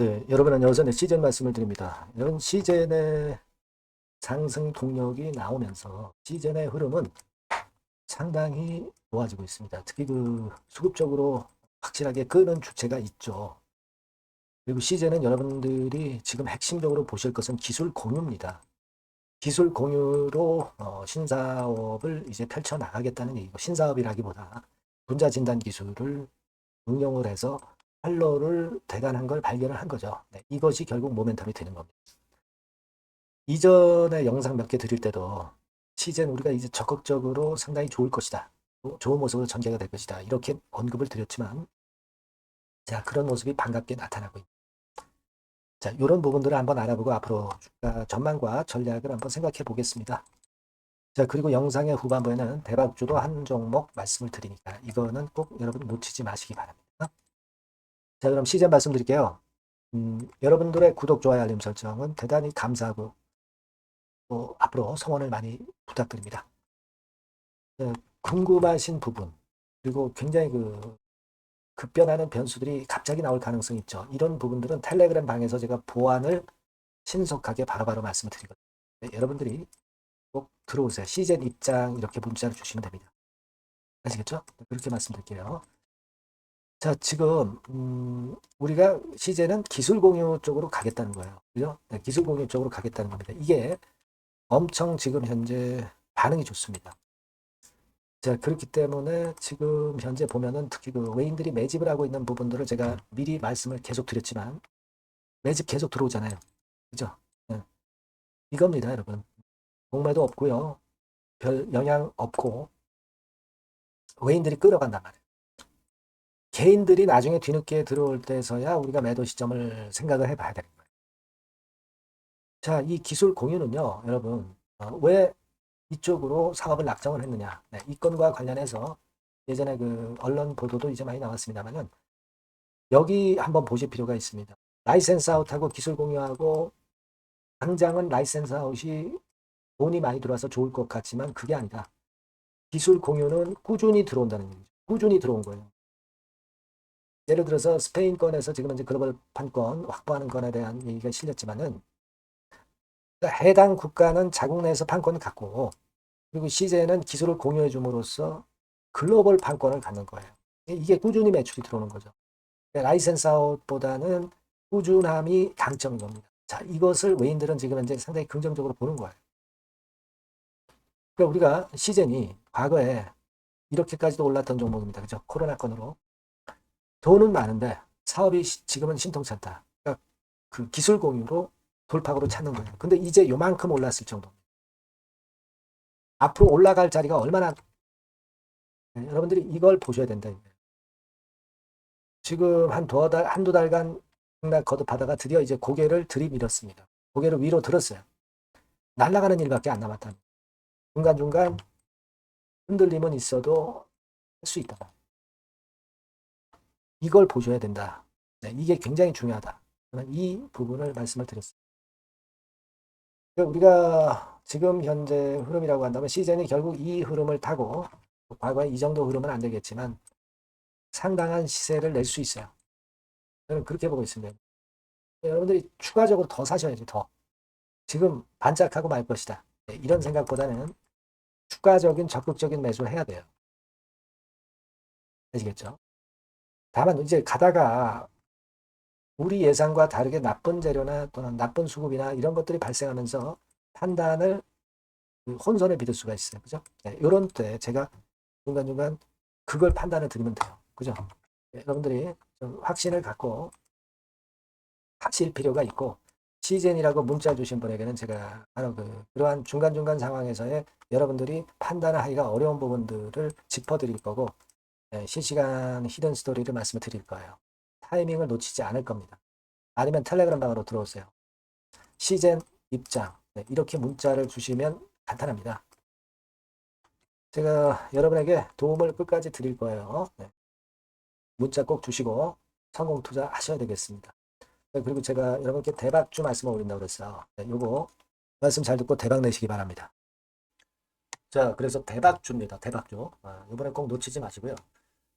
네, 여러분 안녕하세요. 네, 시즌 말씀을 드립니다. 여러분 시즌의 상승 동력이 나오면서 시즌의 흐름은 상당히 좋아지고 있습니다. 특히 그 수급적으로 확실하게 끄는 주체가 있죠. 그리고 시즌은 여러분들이 지금 핵심적으로 보실 것은 기술 공유입니다. 기술 공유로 어, 신사업을 이제 펼쳐 나가겠다는 얘기고 신사업이라기보다 분자 진단 기술을 응용을 해서 팔로를 대단한 걸 발견을 한 거죠. 네, 이것이 결국 모멘텀이 되는 겁니다. 이전에 영상 몇 개 드릴 때도 시즌 우리가 이제 적극적으로 상당히 좋을 것이다. 또 좋은 모습으로 전개가 될 것이다. 이렇게 언급을 드렸지만 자 그런 모습이 반갑게 나타나고 있다. 자 이런 부분들을 한번 알아보고 앞으로 주가 전망과 전략을 한번 생각해 보겠습니다. 자 그리고 영상의 후반부에는 대박주도 한 종목 말씀을 드리니까 이거는 꼭 여러분 놓치지 마시기 바랍니다. 자, 그럼 시즌 말씀드릴게요. 음, 여러분들의 구독, 좋아요, 알림 설정은 대단히 감사하고 또 앞으로 성원을 많이 부탁드립니다. 네, 궁금하신 부분 그리고 굉장히 그 급변하는 변수들이 갑자기 나올 가능성이 있죠. 이런 부분들은 텔레그램 방에서 제가 보안을 신속하게 바로바로 말씀을 드리거든요. 네, 여러분들이 꼭 들어오세요. 시즌 입장 이렇게 문자를 주시면 됩니다. 아시겠죠? 네, 그렇게 말씀드릴게요. 자, 지금 음, 우리가 시제는 기술 공유 쪽으로 가겠다는 거예요. 그죠? 네, 기술 공유 쪽으로 가겠다는 겁니다. 이게 엄청 지금 현재 반응이 좋습니다. 자, 그렇기 때문에 지금 현재 보면은 특히 그 외인들이 매집을 하고 있는 부분들을 제가 미리 말씀을 계속 드렸지만 매집 계속 들어오잖아요. 그죠? 네. 이겁니다, 여러분. 공매도 없고요. 별 영향 없고 외인들이 끌어간단 말이에요. 개인들이 나중에 뒤늦게 들어올 때서야 우리가 매도 시점을 생각을 해봐야 되는 거예요. 자, 이 기술 공유는요, 여러분, 어, 왜 이쪽으로 사업을 낙장을 했느냐. 네, 이 건과 관련해서 예전에 그 언론 보도도 이제 많이 나왔습니다만은 여기 한번 보실 필요가 있습니다. 라이센스 아웃하고 기술 공유하고 당장은 라이센스 아웃이 돈이 많이 들어와서 좋을 것 같지만 그게 아니다. 기술 공유는 꾸준히 들어온다는 얘기죠. 꾸준히 들어온 거예요. 예를 들어서 스페인 건에서 지금 이제 글로벌 판권 확보하는 건에 대한 얘기가 실렸지만은 그러니까 해당 국가는 자국 내에서 판권을 갖고 그리고 시제는 기술을 공유해 줌으로써 글로벌 판권을 갖는 거예요. 이게 꾸준히 매출이 들어오는 거죠. 그러니까 라이센스 아웃보다는 꾸준함이 강점인 겁니다. 자, 이것을 외인들은 지금 현재 상당히 긍정적으로 보는 거예요. 그러니까 우리가 시젠이 과거에 이렇게까지도 올랐던 종목입니다. 그죠? 코로나 건으로. 돈은 많은데 사업이 지금은 신통찮다. 그러니까 그 기술 공유로 돌파구로 찾는 거예요. 근데 이제 요만큼 올랐을 정도. 앞으로 올라갈 자리가 얼마나 네, 여러분들이 이걸 보셔야 된다. 지금 한 두어 달, 한두 달간 상당 거듭하다가 드디어 이제 고개를 들이밀었습니다. 고개를 위로 들었어요. 날아가는 일밖에 안 남았다. 중간중간 흔들림은 있어도 할 수 있다. 이걸 보셔야 된다. 네, 이게 굉장히 중요하다. 저는 이 부분을 말씀을 드렸습니다. 그러니까 우리가 지금 현재 흐름이라고 한다면 시즌이 결국 이 흐름을 타고 과거에 이 정도 흐름은 안 되겠지만 상당한 시세를 낼 수 있어요. 저는 그렇게 보고 있습니다. 여러분들이 추가적으로 더 사셔야지 더. 지금 반짝하고 말 것이다. 네, 이런 생각보다는 추가적인 적극적인 매수를 해야 돼요. 아시겠죠? 다만 이제 가다가 우리 예상과 다르게 나쁜 재료나 또는 나쁜 수급이나 이런 것들이 발생하면서 판단을 그 혼선에 믿을 수가 있어요. 그죠? 네, 이런 때 제가 중간중간 그걸 판단을 드리면 돼요. 그죠? 네, 여러분들이 좀 확신을 갖고 하실 필요가 있고 시즌이라고 문자 주신 분에게는 제가 바로 그 그러한 중간중간 상황에서의 여러분들이 판단을 하기가 어려운 부분들을 짚어드릴 거고 네, 실시간 히든 스토리를 말씀을 드릴 거예요. 타이밍을 놓치지 않을 겁니다. 아니면 텔레그램 방으로 들어오세요. 시즌 입장 네, 이렇게 문자를 주시면 간단합니다. 제가 여러분에게 도움을 끝까지 드릴 거예요. 네. 문자 꼭 주시고 성공 투자 하셔야 되겠습니다. 네, 그리고 제가 여러분께 대박주 말씀을 올린다고 그랬어요. 네, 요거 말씀 잘 듣고 대박 내시기 바랍니다. 자, 그래서 대박주입니다. 대박주. 아, 이번에 꼭 놓치지 마시고요.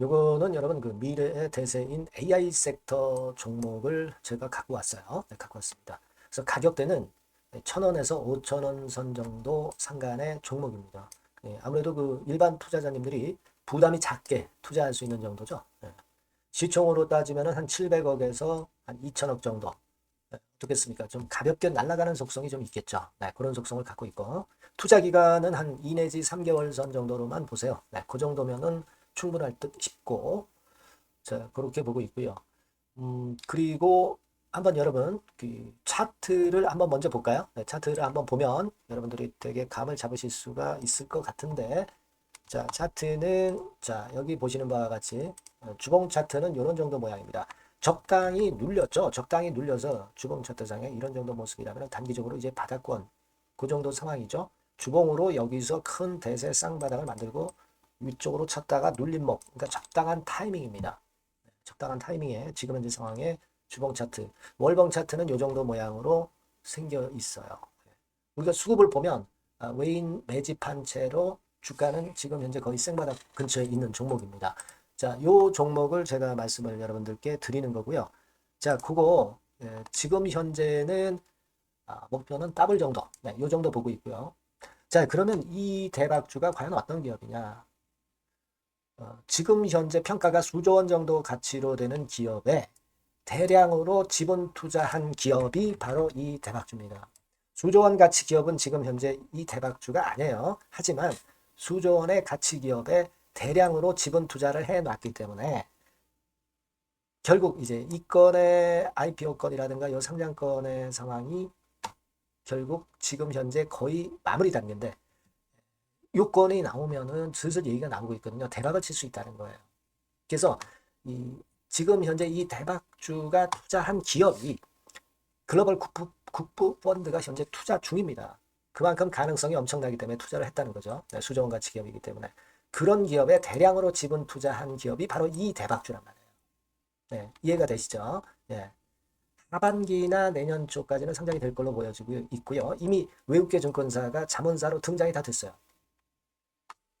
요거는 여러분 그 미래의 대세인 AI 섹터 종목을 제가 갖고 왔어요. 네, 갖고 왔습니다. 그래서 가격대는 1,000원에서 5,000원 선 정도 상간의 종목입니다. 예, 아무래도 그 일반 투자자님들이 부담이 작게 투자할 수 있는 정도죠. 예. 시총으로 따지면 한 700억에서 한 2천억 정도. 예, 어떻겠습니까? 좀 가볍게 날아가는 속성이 좀 있겠죠. 네, 그런 속성을 갖고 있고 투자 기간은 한 2 내지 3개월 선 정도로만 보세요. 네, 그 정도면은 충분할 듯 싶고 자 그렇게 보고 있고요. 음 그리고 한번 여러분 그 차트를 한번 먼저 볼까요? 네, 차트를 한번 보면 여러분들이 되게 감을 잡으실 수가 있을 것 같은데 자 차트는 자 여기 보시는 바와 같이 어, 주봉 차트는 이런 정도 모양입니다. 적당히 눌렸죠. 적당히 눌려서 주봉 차트상에 이런 정도 모습이라면 단기적으로 이제 바닥권 그 정도 상황이죠. 주봉으로 여기서 큰 대세 쌍바닥을 만들고 위쪽으로 쳤다가 눌림목 그러니까 적당한 타이밍입니다. 네, 적당한 타이밍에 지금 현재 상황에 주봉 차트, 월봉 차트는 이 정도 모양으로 생겨 있어요. 네. 우리가 수급을 보면 아, 외인 매집한 채로 주가는 지금 현재 거의 생바닥 근처에 있는 종목입니다. 자, 요 종목을 제가 말씀을 여러분들께 드리는 거고요. 자, 그거 예, 지금 현재는 아, 목표는 더블 정도, 네, 요 정도 보고 있고요. 자, 그러면 이 대박주가 과연 어떤 기업이냐? 어, 지금 현재 평가가 수조 원 정도 가치로 되는 기업에 대량으로 지분 투자한 기업이 바로 이 대박주입니다. 수조 원 가치 기업은 지금 현재 이 대박주가 아니에요. 하지만 수조 원의 가치 기업에 대량으로 지분 투자를 해 놨기 때문에 결국 이제 이 건의 IPO 건이라든가 이 상장 건의 상황이 결국 지금 현재 거의 마무리 단계인데 요건이 나오면은 슬슬 얘기가 나오고 있거든요. 대박을 칠 수 있다는 거예요. 그래서 이 지금 현재 이 대박주가 투자한 기업이 글로벌 국부, 국부 펀드가 현재 투자 중입니다. 그만큼 가능성이 엄청나기 때문에 투자를 했다는 거죠. 네, 수조원 가치 기업이기 때문에 그런 기업에 대량으로 지분 투자한 기업이 바로 이 대박주란 말이에요. 네, 이해가 되시죠? 예. 하반기나 내년 초까지는 상장이 될 걸로 보여지고 있고요. 이미 외국계 증권사가 자문사로 등장이 다 됐어요.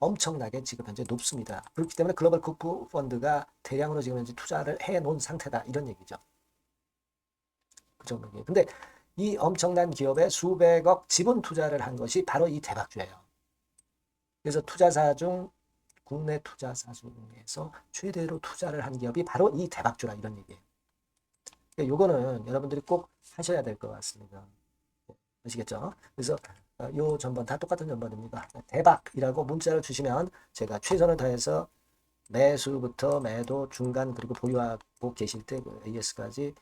엄청나게 지금 현재 높습니다. 그렇기 때문에 글로벌 국부 펀드가 대량으로 지금 현재 투자를 해 놓은 상태다 이런 얘기죠. 그 정도예요. 근데 이 엄청난 기업에 수백억 지분 투자를 한 것이 바로 이 대박주예요. 그래서 투자사 중 국내 투자사 중에서 최대로 투자를 한 기업이 바로 이 대박주라 이런 얘기예요. 그러니까 요거는 여러분들이 꼭 하셔야 될 것 같습니다. 아시겠죠? 그래서 어, 요 전번 다 똑같은 전번입니다. 대박이라고 문자를 주시면 제가 최선을 다해서 매수부터 매도 중간 그리고 보유하고 계실 때그 AS까지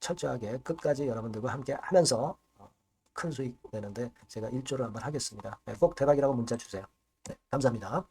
철저하게 끝까지 여러분들과 함께 하면서 어, 큰 수익 내는데 제가 일조를 한번 하겠습니다. 네, 꼭 대박이라고 문자 주세요. 네, 감사합니다.